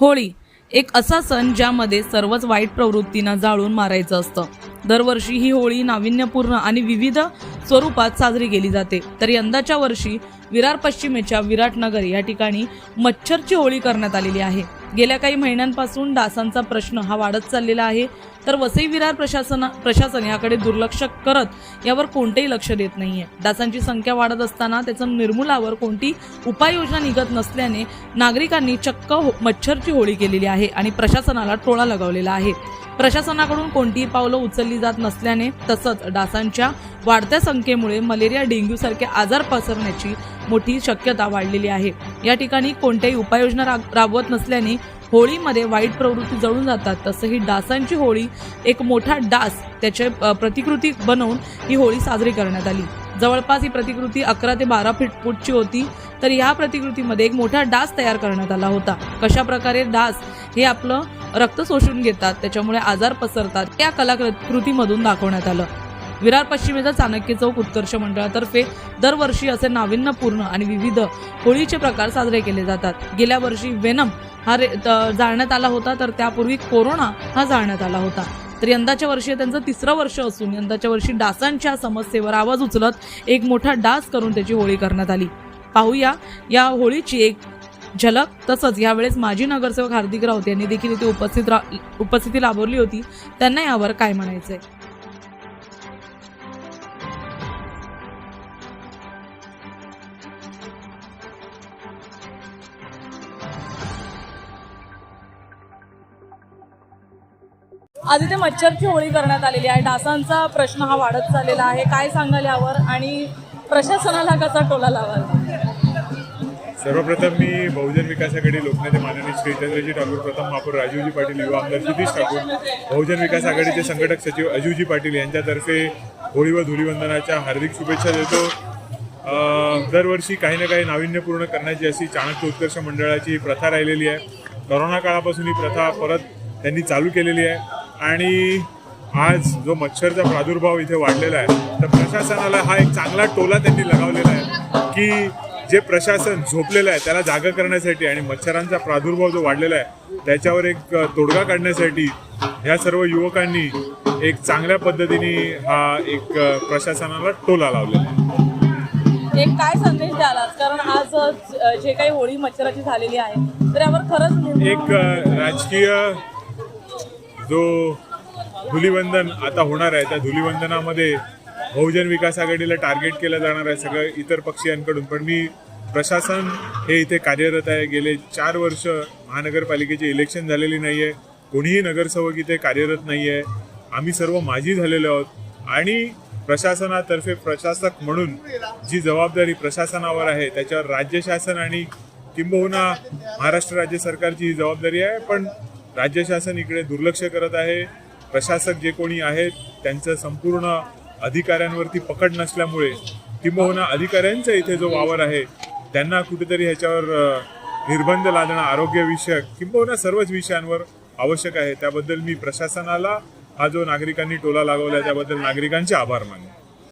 होळी एक असा सण ज्यामध्ये सर्वच वाईट प्रवृत्तींना जाळून मारायचं असतं. दरवर्षी ही होळी नाविन्यपूर्ण आणि विविध स्वरूपात साजरी केली जाते. तर यंदाच्या वर्षी विरार पश्चिमेच्या विराटनगर या ठिकाणी मच्छरची होळी करण्यात आलेली आहे. गेल्या काही महिन्यांपासून डासांचा प्रश्न हा वाढत चाललेला आहे. तर वसई विरार प्रशासन प्रशासन याकडे दुर्लक्ष करत यावर कोणतेही लक्ष देत नाहीये. डासांची संख्या वाढत असताना त्याचं निर्मूलावर कोणती उपाययोजना निघत नसल्याने नागरिकांनी चक्क हो- मच्छरची होळी केलेली आहे आणि प्रशासनाला टोळा लगावलेला आहे. प्रशासनाकडून कोणतीही पावलं उचलली जात नसल्याने तसंच डासांच्या वाढत्या संख्येमुळे मलेरिया डेंग्यू सारखे आजार पसरण्याची मोठी शक्यता वाढलेली आहे. या ठिकाणी कोणत्याही उपाययोजना राबवत नसल्याने होळीमध्ये वाईट प्रवृत्ती जळून जातात. तसं ही डासांची होळी एक मोठा डास त्याचे प्रतिकृती बनवून ही होळी साजरी करण्यात आली. जवळपास ही प्रतिकृती अकरा ते बारा फीट फूटची होती तर या प्रतिकृतीमध्ये एक मोठा डास तयार करण्यात आला होता. कशा प्रकारे डास हे आपलं रक्त शोषून घेतात त्याच्यामुळे आजार पसरतात या कलाकृतीमधून दाखवण्यात आलं. विरार पश्चिमेचा चाणक्य चौक उत्कर्ष मंडळातर्फे दरवर्षी असे नाविन्यपूर्ण आणि विविध होळीचे प्रकार साजरे केले जातात. गेल्या वर्षी वेनम हा रे जाळण्यात आला होता तर त्यापूर्वी कोरोना हा जाळण्यात आला होता. तर यंदाच्या वर्षी त्यांचं तिसरं वर्ष असून यंदाच्या वर्षी डासांच्या समस्येवर आवाज उचलत एक मोठा डास करून त्याची होळी करण्यात आली. पाहूया या होळीची एक झलक तसंच यावेळेस माजी नगरसेवक हार्दिक राऊत यांनी देखील इथे उपस्थित रा उपस्थिती लाभवली होती. त्यांना यावर काय म्हणायचंय? आज इथे मच्छरची होळी करण्यात आलेली आहे. डासांचा प्रश्न हा वाढत चाललेला आहे. काय सांगाल यावर? आणि प्रशासनाला कसा टोला लावाल? सर्वप्रथम मी बहुजन विकासाकडे लोकनेते माननीय श्री चंद्रजी ठाकूर प्रथम महापौर राजीवजी पाटील युवा आमदार सुधीश ठाकूर बहुजन विकास आघाडीचे संघटक सचिव अजूजी पाटील यांच्यातर्फे होळी व धुलीवंदनाच्या हार्दिक शुभेच्छा देतो. दरवर्षी काही ना काही नाविन्यपूर्ण करण्याची अशी चाणक्य उत्कर्ष मंडळाची प्रथा राहिलेली आहे. करोना काळापासून ही प्रथा परत त्यांनी चालू केलेली आहे. आणि आज जो मच्छरचा प्रादुर्भाव इथे वाढलेला आहे तर प्रशासनाला हा एक चांगला टोला त्यांनी लगावलेला आहे की जे प्रशासन झोपलेलं आहे त्याला जागा करण्यासाठी आणि मच्छरांचा प्रादुर्भाव जो वाढलेला आहे त्याच्यावर एक तोडगा काढण्यासाठी ह्या सर्व युवकांनी एक चांगल्या पद्धतीने हा एक प्रशासनाला टोला लावलेला आहे. एक काय संदेश द्यालात? कारण आज जे काही होळी मच्छराची झालेली आहे तर यावर खरंच एक राजकीय जो धुलीवंदन आता होणार आहे त्या धुलीवंदनामध्ये बहुजन विकास आघाडीला टार्गेट केलं जाणार आहे सगळं इतर पक्षीयांकडून. पण मी प्रशासन हे इथे कार्यरत आहे. गेले चार वर्ष महानगरपालिकेची इलेक्शन झालेली नाही आहे कोणीही नगरसेवक इथे कार्यरत नाही आहे आम्ही सर्व माझी झालेलो आहोत. आणि प्रशासनातर्फे प्रशासक म्हणून जी जबाबदारी प्रशासनावर आहे त्याच्यावर राज्य शासन आणि किंबहुना महाराष्ट्र राज्य सरकारची ही जबाबदारी आहे. पण राज्य शासन इकडे दुर्लक्ष करत आहे. प्रशासक जे कोणी आहेत त्यांचं संपूर्ण अधिकाऱ्यांवरती पकड नसल्यामुळे किंबहुना अधिकाऱ्यांचा इथे जो वावर आहे त्यांना कुठेतरी ह्याच्यावर निर्बंध लादणं आरोग्यविषयक किंबहुना सर्वच विषयांवर आवश्यक आहे. त्याबद्दल मी प्रशासनाला हा जो नागरिकांनी टोला लागवला त्याबद्दल नागरिकांचे आभार मानले